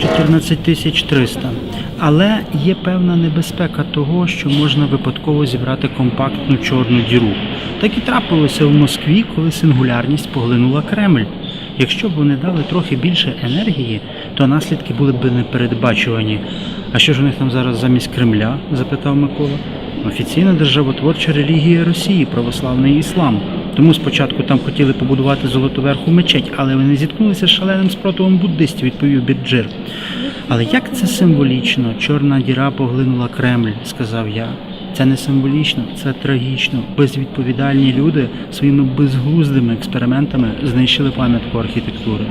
14 тисяч 300. Але є певна небезпека того, що можна випадково зібрати компактну чорну діру. Так і трапилося в Москві, коли сингулярність поглинула Кремль. Якщо б вони дали трохи більше енергії, то наслідки були б непередбачувані. А що ж у них там зараз замість Кремля? запитав Микола. Офіційна державотворча релігія Росії, православний іслам. Тому спочатку там хотіли побудувати золотоверху мечеть, але вони зіткнулися з шаленим спротивом буддистів, відповів Бірджир. Але як це символічно? Чорна діра поглинула Кремль, сказав я. Це не символічно, це трагічно. Безвідповідальні люди своїми безглуздими експериментами знищили пам'ятку архітектури.